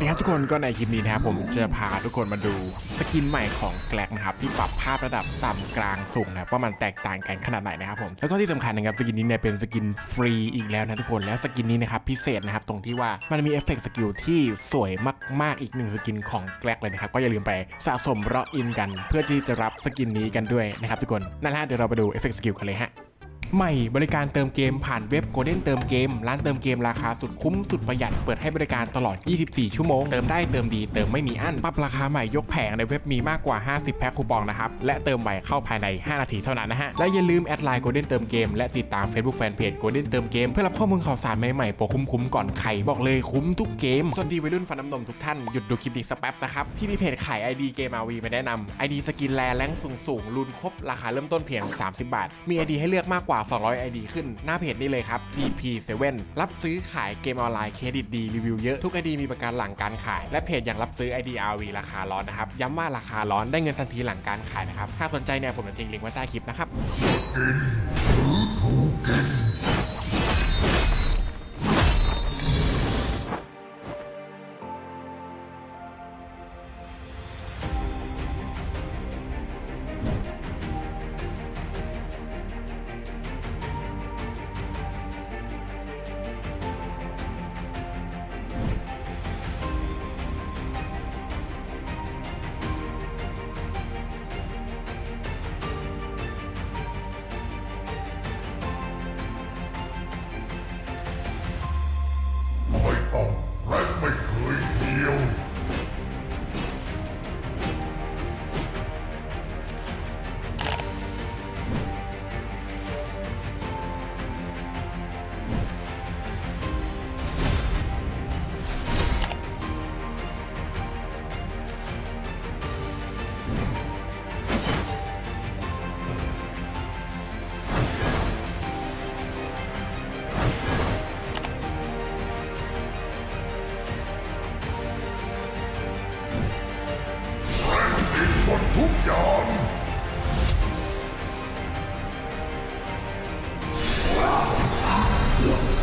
สดีครับทุกคนก็ในคลิปนี้นะครับผมจะพาทุกคนมาดูสกินใหม่ของแกลกนะครับที่ปรับภาพระดับต่ำกลางสูงนะครับว่ามันแตกต่างกันขนาดไหนนะครับผมแล้วก็ที่สำคัญนะครับสกินนี้เนี่ยเป็นสกินฟรีอีกแล้วนะทุกคนแล้วสกินนี้นะครับพิเศษนะครับตรงที่ว่ามันมีเอฟเฟกต์สกิลที่สวยมากๆอีกหนึ่งสกินของแกลกเลยนะครับก็อย่าลืมไปสะสมรออินกัน เพื่อที่จะรับสกินนี้กันด้วยนะครับทุกคนนั่นแหละเดี๋ยวเราไปดูเอฟเฟกต์สกิลกันเลยฮะ ใหม่บริการเติมเกมผ่านเว็บ Golden เติมเกม ร้านเติมเกมราคาสุดคุ้มสุดประหยัด เปิดให้บริการตลอด 24 ชั่วโมง เติมได้เติมดีเติมไม่มีอั้นปรับราคาใหม่ยกแผงในเว็บมีมากกว่า 50 แพ็คคูปองนะครับ และเติมไวเข้าภายใน 5 นาทีเท่านั้นนะฮะ และอย่าลืมแอดไลน์ Golden เติมเกมและติดตาม Facebook Fanpage Golden เติมเกมเพื่อรับข้อมูลข่าวสารใหม่ๆโปรคุ้มๆก่อนใครบอกเลยคุ้มทุกเกมส่วนดีวัยรุ่นฟันน้ำนมทุกท่านหยุดดูคลิปนี้สักแป๊บนะครับที่มีเพจขาย ID เกม RV มาแนะนำ ID สกินแลแรงสูงสูงๆรุนครบราคาเริ่มต้นเพียง 30 บาท มี ID ให้เลือกมากกว่า 200 ID ขึ้นหน้าเพจนี้เลยครับ TP7 รับซื้อขายเกมออนไลน์เครดิตดีรีวิวเยอะทุก ID มีประกันหลังการขาย และเพจยังรับซื้อ ID RV ราคาร้อนนะครับย้ำว่าราคาร้อนได้เงินทันทีหลังการขายนะครับถ้าสนใจเนี่ยผมจะทิ้งลิงก์ไว้ใต้คลิปนะครับ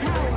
tower.